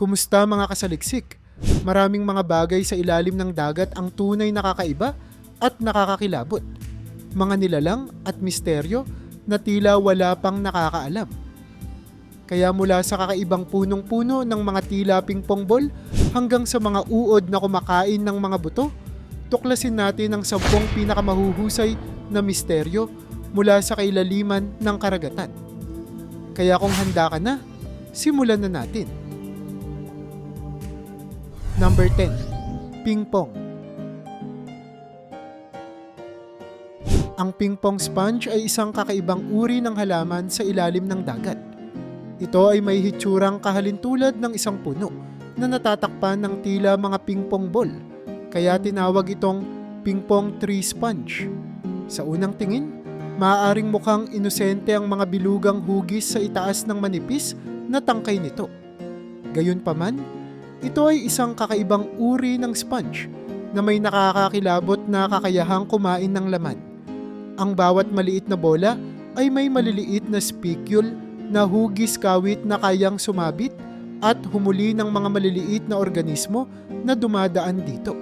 Kumusta mga kasaliksik? Maraming mga bagay sa ilalim ng dagat ang tunay nakakaiba at nakakakilabot. Mga nilalang at misteryo na tila wala pang nakakaalam. Kaya mula sa kakaibang punong-puno ng mga tila pingpongbol hanggang sa mga uod na kumakain ng mga buto, tuklasin natin ang sampung pinakamahuhusay na misteryo mula sa kailaliman ng karagatan. Kaya kung handa ka na, simulan na natin. Number 10. Ping pong. Ang ping pong sponge ay isang kakaibang uri ng halaman sa ilalim ng dagat. Ito ay may hitsurang kahalintulad ng isang puno na natatakpan ng tila mga ping pong ball, kaya tinawag itong ping pong tree sponge. Sa unang tingin, maaaring mukhang inosente ang mga bilugang hugis sa itaas ng manipis na tangkay nito. Gayunpaman, ito ay isang kakaibang uri ng sponge na may nakakakilabot na kakayahang kumain ng laman. Ang bawat maliit na bola ay may maliliit na spicule na hugis kawit na kayang sumabit at humuli ng mga maliliit na organismo na dumadaan dito.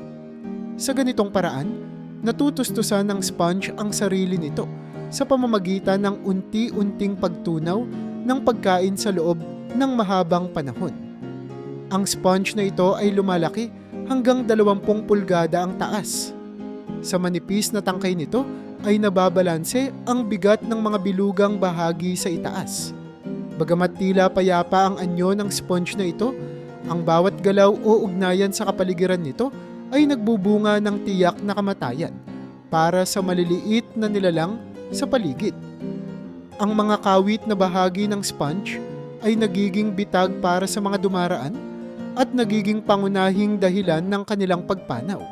Sa ganitong paraan, natutustusan ng sponge ang sarili nito sa pamamagitan ng unti-unting pagtunaw ng pagkain sa loob ng mahabang panahon. Ang sponge na ito ay lumalaki hanggang 20 pulgada ang taas. Sa manipis na tangkay nito ay nababalanse ang bigat ng mga bilugang bahagi sa itaas. Bagamat tila payapa ang anyo ng sponge na ito, ang bawat galaw o ugnayan sa kapaligiran nito ay nagbubunga ng tiyak na kamatayan para sa maliliit na nilalang sa paligid. Ang mga kawit na bahagi ng sponge ay nagiging bitag para sa mga dumaraan at nagiging pangunahing dahilan ng kanilang pagpanaw.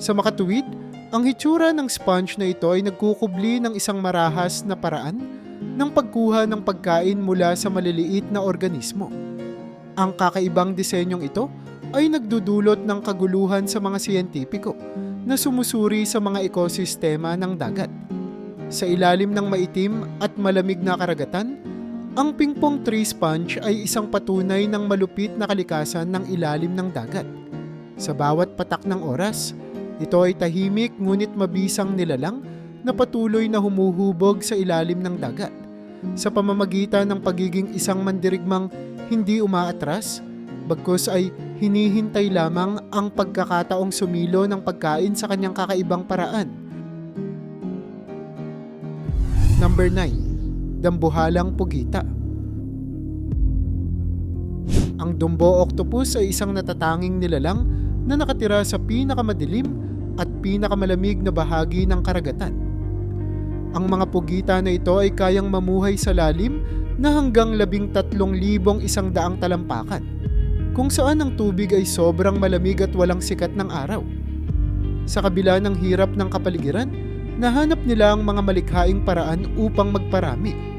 Sa makatuwid, ang hitsura ng sponge na ito ay nagkukubli ng isang marahas na paraan ng pagkuha ng pagkain mula sa maliliit na organismo. Ang kakaibang disenyong ito ay nagdudulot ng kaguluhan sa mga siyentipiko na sumusuri sa mga ekosistema ng dagat. Sa ilalim ng maitim at malamig na karagatan, ang pingpong tree sponge ay isang patunay ng malupit na kalikasan ng ilalim ng dagat. Sa bawat patak ng oras, ito ay tahimik ngunit mabisang nilalang na patuloy na humuhubog sa ilalim ng dagat. Sa pamamagitan ng pagiging isang mandirigmang hindi umaatras, bagkus ay hinihintay lamang ang pagkakataong sumilo ng pagkain sa kanyang kakaibang paraan. Number 9. Dambuhalang Pugita Ang Dumbo Octopus ay isang natatanging nilalang na nakatira sa pinakamadilim at pinakamalamig na bahagi ng karagatan. Ang mga pugita na ito ay kayang mamuhay sa lalim na hanggang labing tatlong libong isang daang talampakan, kung saan ang tubig ay sobrang malamig at walang sikat ng araw. Sa kabila ng hirap ng kapaligiran, nahanap nila ang mga malikhaing paraan upang magparami.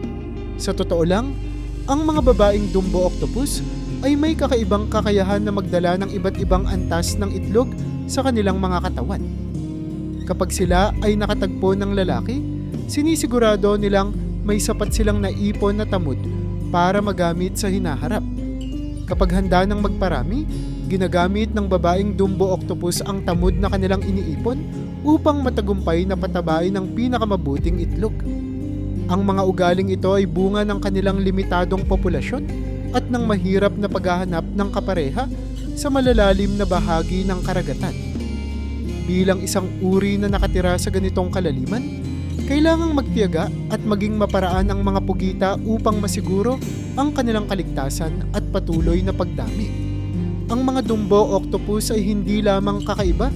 Sa totoo lang, ang mga babaeng Dumbo Octopus ay may kakaibang kakayahan na magdala ng iba't ibang antas ng itlog sa kanilang mga katawan. Kapag sila ay nakatagpo ng lalaki, sinisigurado nilang may sapat silang naipon na tamod para magamit sa hinaharap. Kapag handa ng magparami, ginagamit ng babaeng Dumbo Octopus ang tamod na kanilang iniipon upang matagumpay na patabain ang pinakamabuting itlog. Ang mga ugaling ito ay bunga ng kanilang limitadong populasyon at ng mahirap na paghahanap ng kapareha sa malalalim na bahagi ng karagatan. Bilang isang uri na nakatira sa ganitong kalaliman, kailangang magtiyaga at maging maparaan ang mga pugita upang masiguro ang kanilang kaligtasan at patuloy na pagdami. Ang mga dumbo octopus ay hindi lamang kakaiba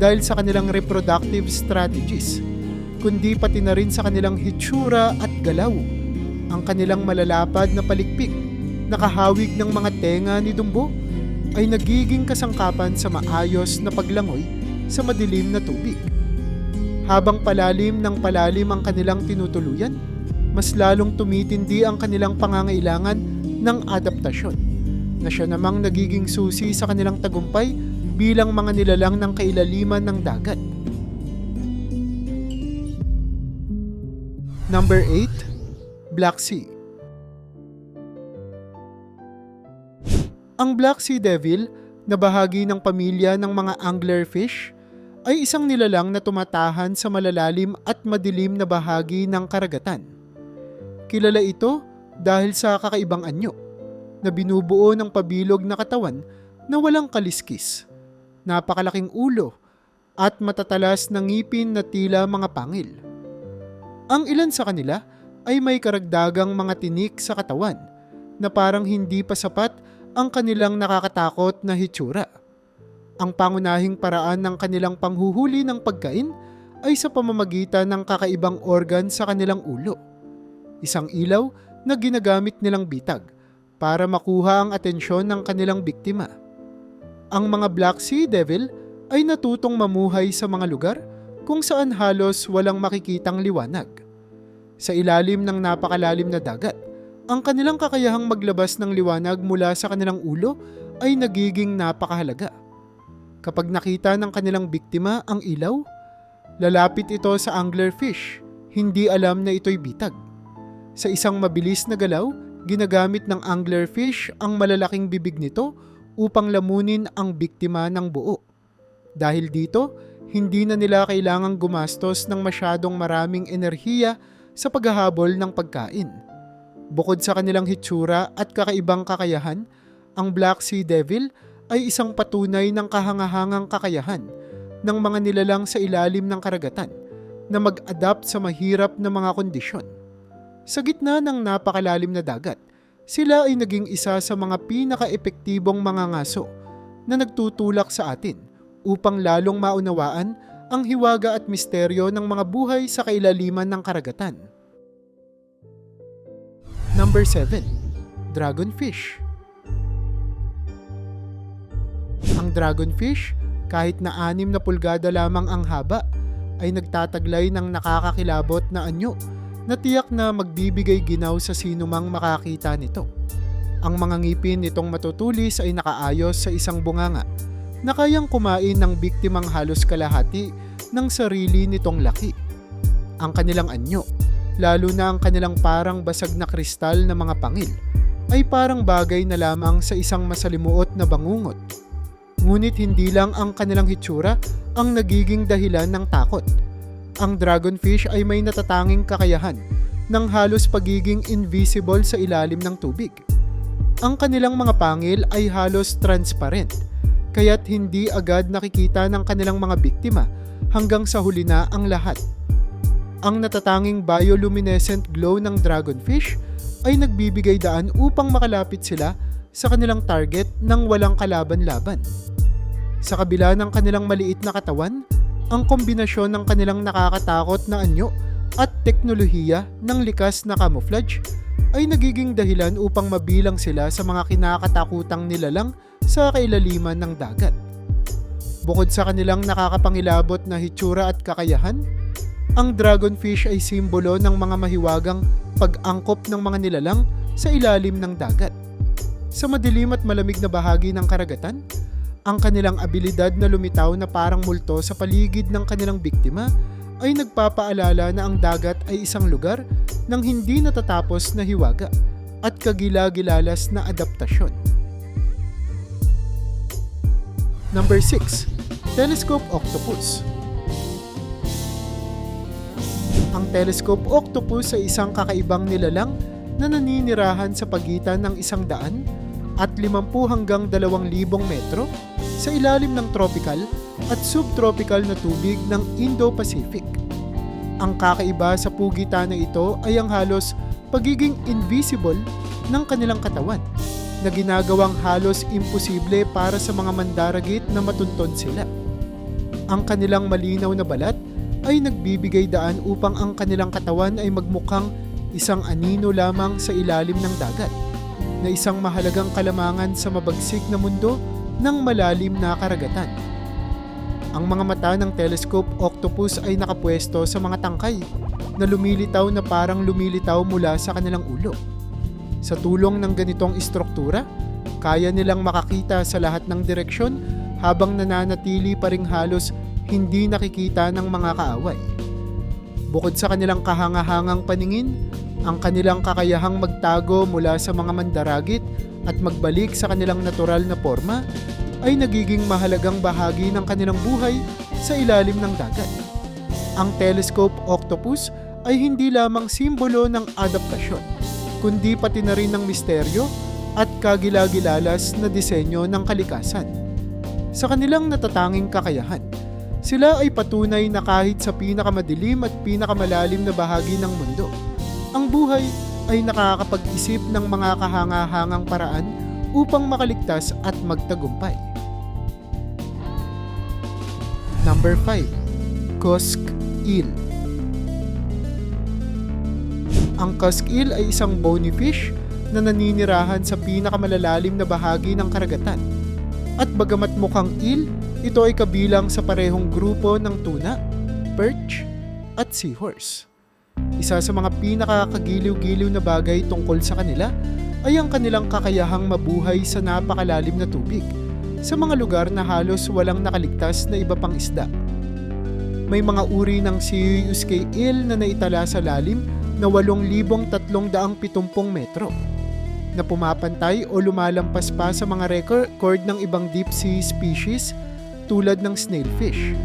dahil sa kanilang reproductive strategies, kundi pati na rin sa kanilang hitsura at galaw. Ang kanilang malalapad na palikpik, nakahawig ng mga tenga ni Dumbo, ay nagiging kasangkapan sa maayos na paglangoy sa madilim na tubig. Habang palalim ng palalim ang kanilang tinutuluyan, mas lalong tumitindi ang kanilang pangangailangan ng adaptasyon na siya namang nagiging susi sa kanilang tagumpay bilang mga nilalang ng kailaliman ng dagat. Number 8. Black Sea Ang Black Sea Devil, na bahagi ng pamilya ng mga anglerfish, ay isang nilalang na tumatahan sa malalalim at madilim na bahagi ng karagatan. Kilala ito dahil sa kakaibang anyo na binubuo ng pabilog na katawan na walang kaliskis, napakalaking ulo at matatalas na ngipin na tila mga pangil. Ang ilan sa kanila ay may karagdagang mga tinik sa katawan na parang hindi pa sapat ang kanilang nakakatakot na hitsura. Ang pangunahing paraan ng kanilang panghuhuli ng pagkain ay sa pamamagitan ng kakaibang organ sa kanilang ulo. Isang ilaw na ginagamit nilang bitag para makuha ang atensyon ng kanilang biktima. Ang mga Black Sea Devil ay natutong mamuhay sa mga lugar kung saan halos walang makikitang liwanag. Sa ilalim ng napakalalim na dagat, ang kanilang kakayahang maglabas ng liwanag mula sa kanilang ulo ay nagiging napakahalaga. Kapag nakita ng kanilang biktima ang ilaw, lalapit ito sa anglerfish, hindi alam na ito'y bitag. Sa isang mabilis na galaw, ginagamit ng anglerfish ang malalaking bibig nito upang lamunin ang biktima ng buo. Dahil dito, hindi na nila kailangang gumastos ng masyadong maraming enerhiya sa paghahabol ng pagkain. Bukod sa kanilang hitsura at kakaibang kakayahan, ang Black Sea Devil ay isang patunay ng kahangahangang kakayahan ng mga nilalang sa ilalim ng karagatan na mag-adapt sa mahirap na mga kondisyon. Sa gitna ng napakalalim na dagat, sila ay naging isa sa mga pinaka-epektibong mga ngaso na nagtutulak sa atin upang lalong maunawaan ang hiwaga at misteryo ng mga buhay sa kailaliman ng karagatan. Number 7. Dragonfish Ang dragonfish, kahit na anim na pulgada lamang ang haba, ay nagtataglay ng nakakakilabot na anyo na tiyak na magbibigay ginaw sa sinumang makakita nito. Ang mga ngipin nitong matutulis ay nakaayos sa isang bunganga na kayang kumain ng biktimang halos kalahati ng sarili nitong laki. Ang kanilang anyo, lalo na ang kanilang parang basag na kristal na mga pangil, ay parang bagay na lamang sa isang masalimuot na bangungot. Ngunit hindi lang ang kanilang hitsura ang nagiging dahilan ng takot. Ang dragonfish ay may natatanging kakayahan ng halos pagiging invisible sa ilalim ng tubig. Ang kanilang mga pangil ay halos transparent, kaya't hindi agad nakikita ng kanilang mga biktima hanggang sa huli na ang lahat. Ang natatanging bioluminescent glow ng dragonfish ay nagbibigay daan upang makalapit sila sa kanilang target nang walang kalaban-laban. Sa kabila ng kanilang maliit na katawan, ang kombinasyon ng kanilang nakakatakot na anyo at teknolohiya ng likas na camouflage ay nagiging dahilan upang mabilang sila sa mga kinakatakutang nilalang sa kailaliman ng dagat. Bukod sa kanilang nakakapangilabot na hitsura at kakayahan, ang dragonfish ay simbolo ng mga mahiwagang pag-angkop ng mga nilalang sa ilalim ng dagat. Sa madilim at malamig na bahagi ng karagatan, ang kanilang abilidad na lumitaw na parang multo sa paligid ng kanilang biktima ay nagpapaalala na ang dagat ay isang lugar ng hindi natatapos na hiwaga at kagila-gilalas na adaptasyon. Number 6. Telescope Octopus Ang telescope octopus ay isang kakaibang nilalang na naninirahan sa pagitan ng isang daan at 50 hanggang 2,000 metro sa ilalim ng tropical at subtropical na tubig ng Indo-Pacific. Ang kakaiba sa pugitan na ito ay ang halos pagiging invisible ng kanilang katawan na ginagawang halos imposible para sa mga mandaragit na matuntun sila. Ang kanilang malinaw na balat ay nagbibigay daan upang ang kanilang katawan ay magmukhang isang anino lamang sa ilalim ng dagat na isang mahalagang kalamangan sa mabagsik na mundo ng malalim na karagatan. Ang mga mata ng telescope octopus ay nakapwesto sa mga tangkay na lumilitaw na parang lumilitaw mula sa kanilang ulo. Sa tulong ng ganitong istruktura, kaya nilang makakita sa lahat ng direksyon habang nananatili pa ring halos hindi nakikita ng mga kaaway. Bukod sa kanilang kahangahangang paningin, Ang kanilang kakayahang magtago mula sa mga mandaragit at magbalik sa kanilang natural na forma ay nagiging mahalagang bahagi ng kanilang buhay sa ilalim ng dagat. Ang telescope octopus ay hindi lamang simbolo ng adaptasyon, kundi pati na rin ng misteryo at kagilagilalas na disenyo ng kalikasan. Sa kanilang natatanging kakayahan, sila ay patunay na kahit sa pinakamadilim at pinakamalalim na bahagi ng mundo, ang buhay ay nakakapag-isip ng mga kahanga-hangang paraan upang makaligtas at magtagumpay. Number 5. Kusk Eel Ang Kusk Eel ay isang bony fish na naninirahan sa pinakamalalalim na bahagi ng karagatan. At bagamat mukhang eel, ito ay kabilang sa parehong grupo ng tuna, perch, at seahorse. Isa sa mga pinakakagiliw-giliw na bagay tungkol sa kanila ay ang kanilang kakayahang mabuhay sa napakalalim na tubig sa mga lugar na halos walang nakaligtas na iba pang isda. May mga uri ng Siyuyuskei eel na naitala sa lalim na 8,370 metro na pumapantay o lumalampas pa sa mga record ng ibang deep sea species tulad ng snailfish.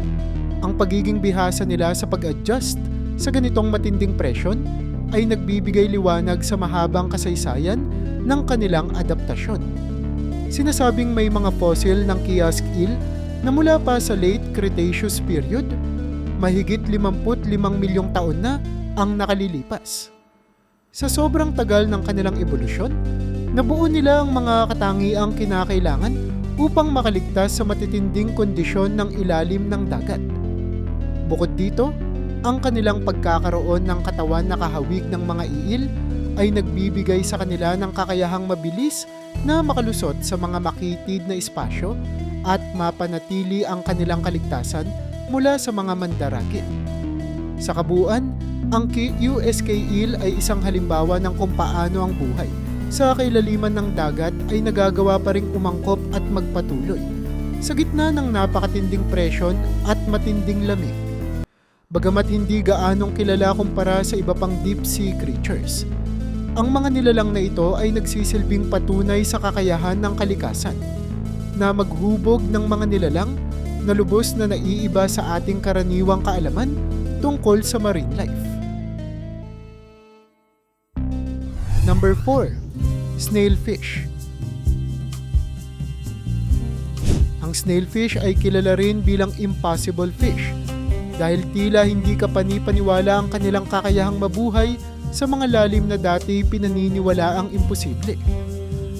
Ang pagiging bihasa nila sa pag-adjust sa ganitong matinding presyon ay nagbibigay liwanag sa mahabang kasaysayan ng kanilang adaptasyon. Sinasabing may mga fossil ng kiosk eel na mula pa sa late Cretaceous period, mahigit 55 milyong taon na ang nakalilipas. Sa sobrang tagal ng kanilang ebolusyon, nabuo nila ang mga katangiang kinakailangan upang makaligtas sa matitinding kondisyon ng ilalim ng dagat. Bukod dito, ang kanilang pagkakaroon ng katawan na kahawig ng mga iil ay nagbibigay sa kanila ng kakayahang mabilis na makalusot sa mga makitid na espasyo at mapanatili ang kanilang kaligtasan mula sa mga mandaragit. Sa kabuuan, ang USK eel ay isang halimbawa ng kung paano ang buhay sa kailaliman ng dagat ay nagagawa pa ring umangkop at magpatuloy sa gitna ng napakatinding presyon at matinding lamig. Bagamat hindi gaanong kilala kumpara sa iba pang deep sea creatures, ang mga nilalang na ito ay nagsisilbing patunay sa kakayahan ng kalikasan na maghubog ng mga nilalang na lubos na naiiba sa ating karaniwang kaalaman tungkol sa marine life. Number 4. Snailfish Ang snailfish ay kilala rin bilang impossible fish dahil tila hindi ka panipaniwala ang kanilang kakayahang mabuhay sa mga lalim na dati pinaniniwala ang imposible.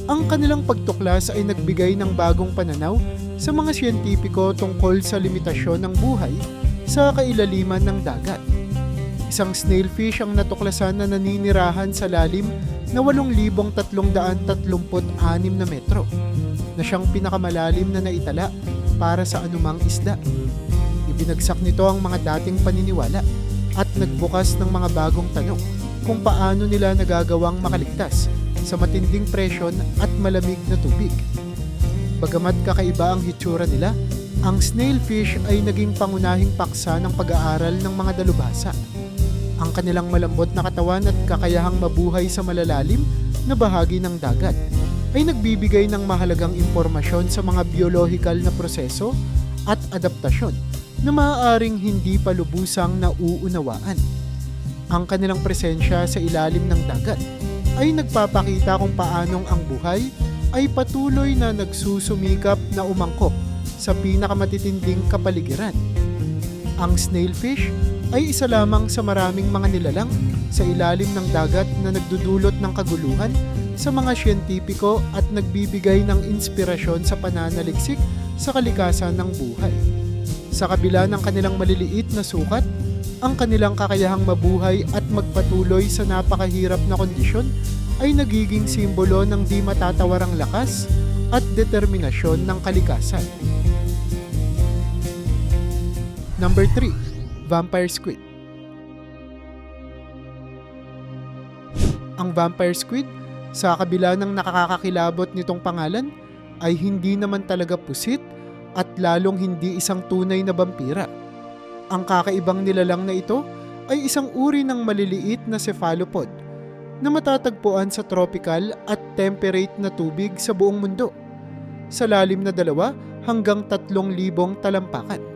Ang kanilang pagtuklas ay nagbigay ng bagong pananaw sa mga siyentipiko tungkol sa limitasyon ng buhay sa kailaliman ng dagat. Isang snailfish ang natuklasan na naninirahan sa lalim na 8,336 na metro na siyang pinakamalalim na naitala para sa anumang isda. Ibinagsak nito ang mga dating paniniwala at nagbukas ng mga bagong tanong kung paano nila nagagawang makaligtas sa matinding presyon at malamig na tubig. Bagamat kakaiba ang hitsura nila, ang snailfish ay naging pangunahing paksa ng pag-aaral ng mga dalubhasa. Ang kanilang malambot na katawan at kakayahang mabuhay sa malalalim na bahagi ng dagat ay nagbibigay ng mahalagang impormasyon sa mga biolohikal na proseso at adaptasyon na maaaring hindi pa lubusang nauunawaan. Ang kanilang presensya sa ilalim ng dagat ay nagpapakita kung paanong ang buhay ay patuloy na nagsusumikap na umangkop sa pinakamatitinding kapaligiran. Ang snailfish ay isa lamang sa maraming mga nilalang sa ilalim ng dagat na nagdudulot ng kaguluhan sa mga siyentipiko at nagbibigay ng inspirasyon sa pananaliksik sa kalikasan ng buhay. Sa kabila ng kanilang maliliit na sukat, ang kanilang kakayahang mabuhay at magpatuloy sa napakahirap na kondisyon ay nagiging simbolo ng di matatawarang lakas at determinasyon ng kalikasan. Number 3. Vampire Squid Ang vampire squid, sa kabila ng nakakakilabot nitong pangalan, ay hindi naman talaga pusit at lalong hindi isang tunay na vampira. Ang kakaibang nilalang na ito ay isang uri ng maliliit na cephalopod na matatagpuan sa tropical at temperate na tubig sa buong mundo. Sa lalim na dalawa hanggang tatlong libong talampakan.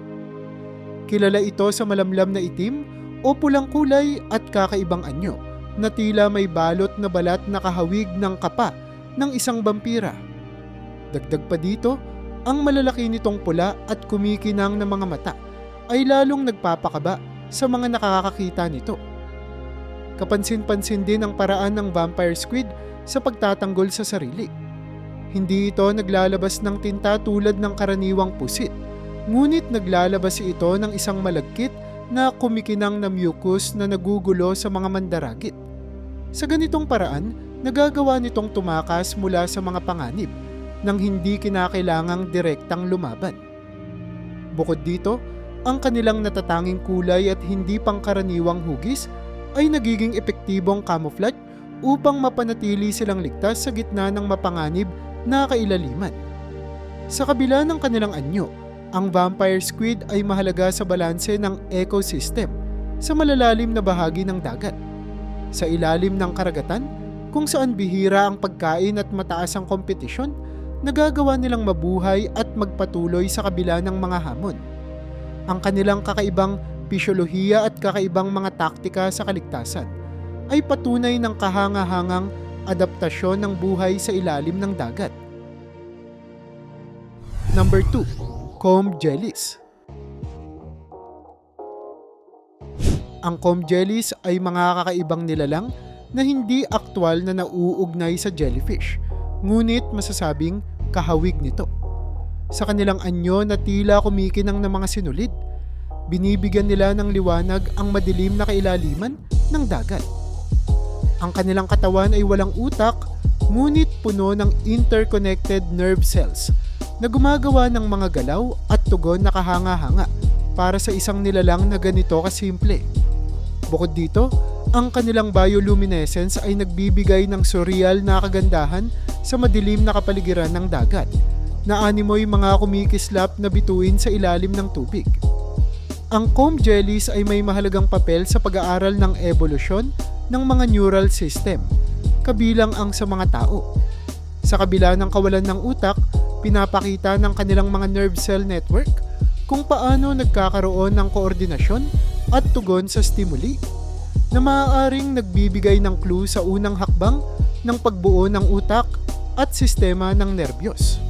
Kilala ito sa malamlam na itim o pulang kulay at kakaibang anyo na tila may balot na balat na kahawig ng kapa ng isang vampira. Dagdag pa dito, ang malalaki nitong pula at kumikinang na mga mata ay lalong nagpapakaba sa mga nakakakita nito. Kapansin-pansin din ang paraan ng vampire squid sa pagtatanggol sa sarili. Hindi ito naglalabas ng tinta tulad ng karaniwang pusit, ngunit naglalabas ito ng isang malagkit na kumikinang na mucus na nagugulo sa mga mandaragit. Sa ganitong paraan, nagagawa nitong tumakas mula sa mga panganib nang hindi kinakailangang direktang lumaban. Bukod dito, ang kanilang natatanging kulay at hindi pangkaraniwang hugis ay nagiging epektibong camouflage upang mapanatili silang ligtas sa gitna ng mapanganib na kailaliman. Sa kabila ng kanilang anyo, ang vampire squid ay mahalaga sa balanse ng ecosystem sa malalalim na bahagi ng dagat. Sa ilalim ng karagatan, kung saan bihira ang pagkain at mataas ang kompetisyon, nagagawa nilang mabuhay at magpatuloy sa kabila ng mga hamon. Ang kanilang kakaibang pisyolohiya at kakaibang mga taktika sa kaligtasan ay patunay ng kahanga-hangang adaptasyon ng buhay sa ilalim ng dagat. Number 2. Comb Jellies Ang comb jellies ay mga kakaibang nilalang na hindi aktwal na nauugnay sa jellyfish, ngunit masasabing kahawig nito. Sa kanilang anyo na tila kumikinang ng mga sinulid, binibigyan nila ng liwanag ang madilim na kailaliman ng dagat. Ang kanilang katawan ay walang utak, ngunit puno ng interconnected nerve cells na gumagawa ng mga galaw at tugon na kahanga-hanga para sa isang nilalang na ganito kasimple. Bukod dito, ang kanilang bioluminescence ay nagbibigay ng surreal na kagandahan sa madilim na kapaligiran ng dagat na animoy mga kumikislap na bituin sa ilalim ng tubig. Ang comb jellies ay may mahalagang papel sa pag-aaral ng evolusyon ng mga neural system, kabilang ang sa mga tao. Sa kabila ng kawalan ng utak, pinapakita ng kanilang mga nerve cell network kung paano nagkakaroon ng koordinasyon at tugon sa stimuli na maaaring nagbibigay ng clue sa unang hakbang ng pagbuo ng utak at sistema ng nerbiyos.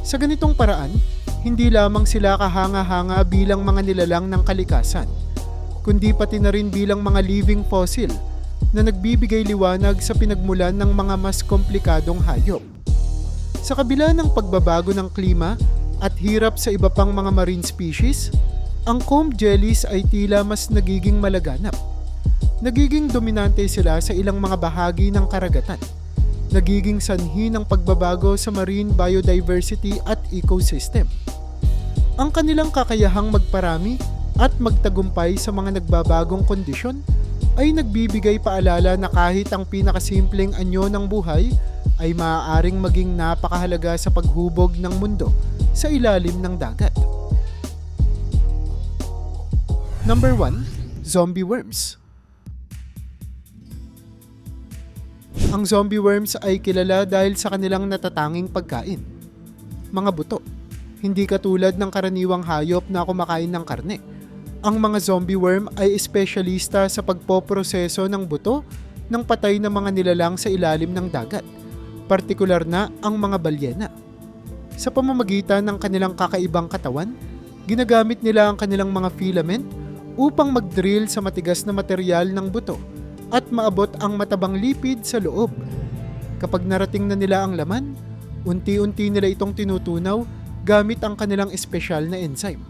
Sa ganitong paraan, hindi lamang sila kahanga-hanga bilang mga nilalang ng kalikasan, kundi pati na rin bilang mga living fossil na nagbibigay liwanag sa pinagmulan ng mga mas komplikadong hayop. Sa kabila ng pagbabago ng klima at hirap sa iba pang mga marine species, ang comb jellies ay tila mas nagiging malaganap. Nagiging dominante sila sa ilang mga bahagi ng karagatan. Nagiging sanhi ng pagbabago sa marine biodiversity at ecosystem. Ang kanilang kakayahang magparami at magtagumpay sa mga nagbabagong kondisyon ay nagbibigay paalala na kahit ang pinakasimpleng anyo ng buhay ay maaaring maging napakahalaga sa paghubog ng mundo sa ilalim ng dagat. Number 1, zombie worms. Ang zombie worms ay kilala dahil sa kanilang natatanging pagkain. Mga buto. Hindi katulad ng karaniwang hayop na kumakain ng karne. Ang mga zombie worm ay espesyalista sa pagpoproseso ng buto ng patay na mga nilalang sa ilalim ng dagat, partikular na ang mga balyena. Sa pamamagitan ng kanilang kakaibang katawan, ginagamit nila ang kanilang mga filament upang mag-drill sa matigas na material ng buto at maabot ang matabang lipid sa loob. Kapag narating na nila ang laman, unti-unti nila itong tinutunaw gamit ang kanilang espesyal na enzyme.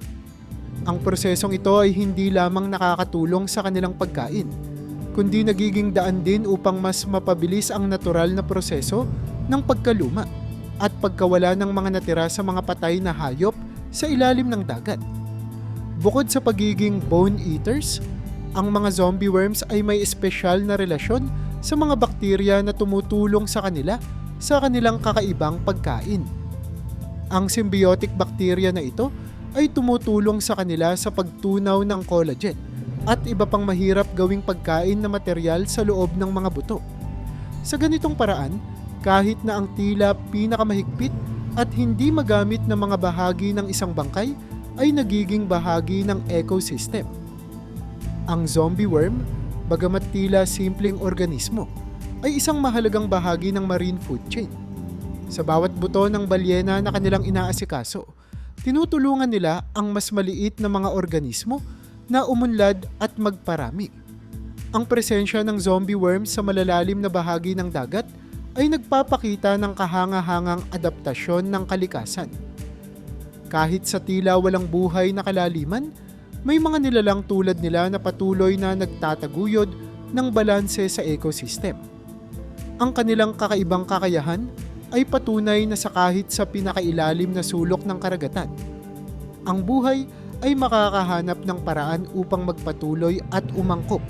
Ang prosesong ito ay hindi lamang nakakatulong sa kanilang pagkain, kundi nagiging daan din upang mas mapabilis ang natural na proseso ng pagkaluma at pagkawala ng mga natira sa mga patay na hayop sa ilalim ng dagat. Bukod sa pagiging bone eaters, ang mga zombie worms ay may espesyal na relasyon sa mga bakterya na tumutulong sa kanila sa kanilang kakaibang pagkain. Ang symbiotic bacteria na ito ay tumutulong sa kanila sa pagtunaw ng collagen at iba pang mahirap gawing pagkain na material sa loob ng mga buto. Sa ganitong paraan, kahit na ang tila pinakamahigpit at hindi magamit na mga bahagi ng isang bangkay ay nagiging bahagi ng ecosystem. Ang zombie worm, bagamat tila simpleng organismo, ay isang mahalagang bahagi ng marine food chain. Sa bawat buto ng balyena na kanilang inaasikaso, tinutulungan nila ang mas maliit na mga organismo na umunlad at magparami. Ang presensya ng zombie worm sa malalalim na bahagi ng dagat ay nagpapakita ng kahanga-hangang adaptasyon ng kalikasan. Kahit sa tila walang buhay na kalaliman, may mga nilalang tulad nila na patuloy na nagtataguyod ng balanse sa ecosystem. Ang kanilang kakaibang kakayahan ay patunay na sa kahit sa pinakailalim na sulok ng karagatan, ang buhay ay makakahanap ng paraan upang magpatuloy at umangkop